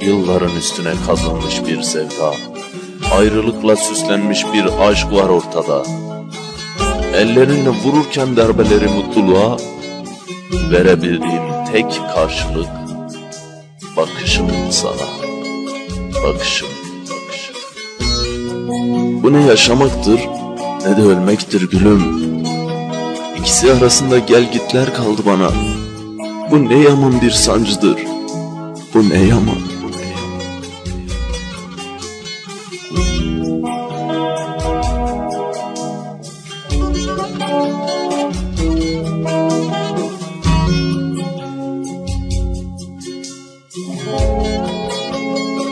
Yılların üstüne kazanmış bir sevda, ayrılıkla süslenmiş bir aşk var ortada. Ellerinle vururken darbeleri mutluluğa, verebildiğim tek karşılık bakışım sana. Bakışım, bakışım. Bu ne yaşamaktır ne de ölmektir gülüm. İkisi arasında gel gitler kaldı bana. Bu ne yaman bir sancıdır. Bu ne yaman.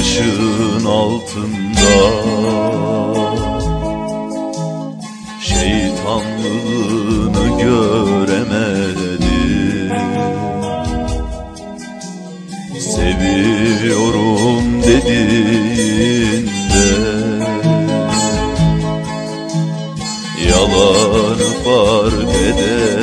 Bakışın altında. Şeytanlığını göremedim. Seviyorum dediğinde. Yalanı fark edemedim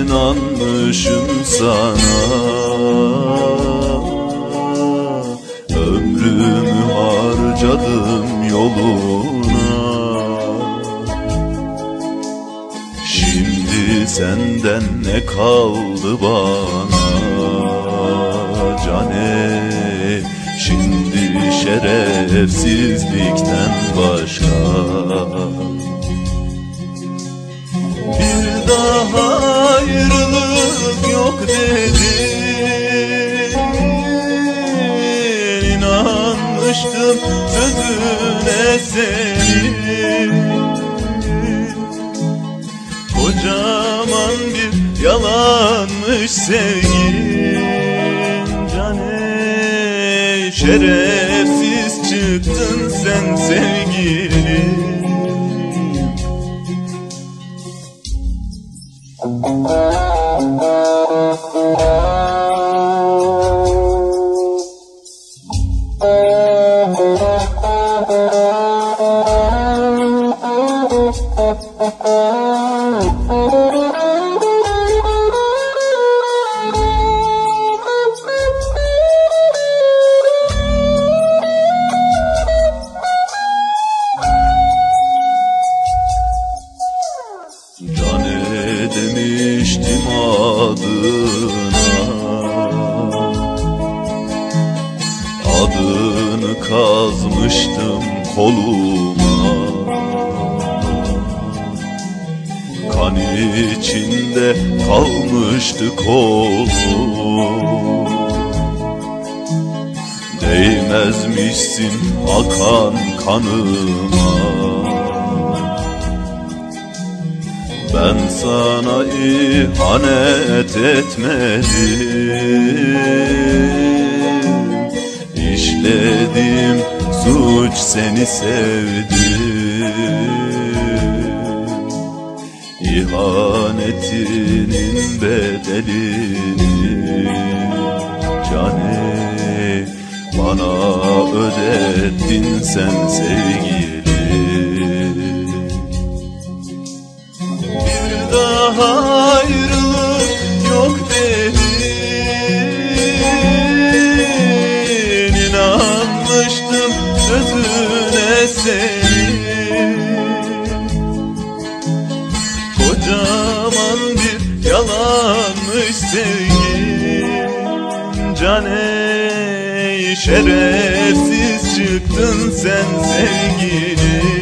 inanmışım sana. Ömrümü harcadım yoluna. Şimdi senden ne kaldı bana? Cane Şimdi şerefsizlikten başka. Bir daha ayrılık yok dedin İnanmıştım sözüne senin. Kocaman bir yalanmış sevgin. Cane şerefsiz çıktın sen sevgilim Uh-uh. Cane demiştim adına. Adını kazmıştım koluma. Kan içinde kalmıştı kolum. Değmezmişsin akan kanıma Ben sana ihanet etmedim. İşledim suç seni sevdim. İhanetinin bedelini Cane bana ödettin sen sevgili seni. Kocaman bir yalanmış sevgim Can ey şerefsiz çıktın sen sevgilim.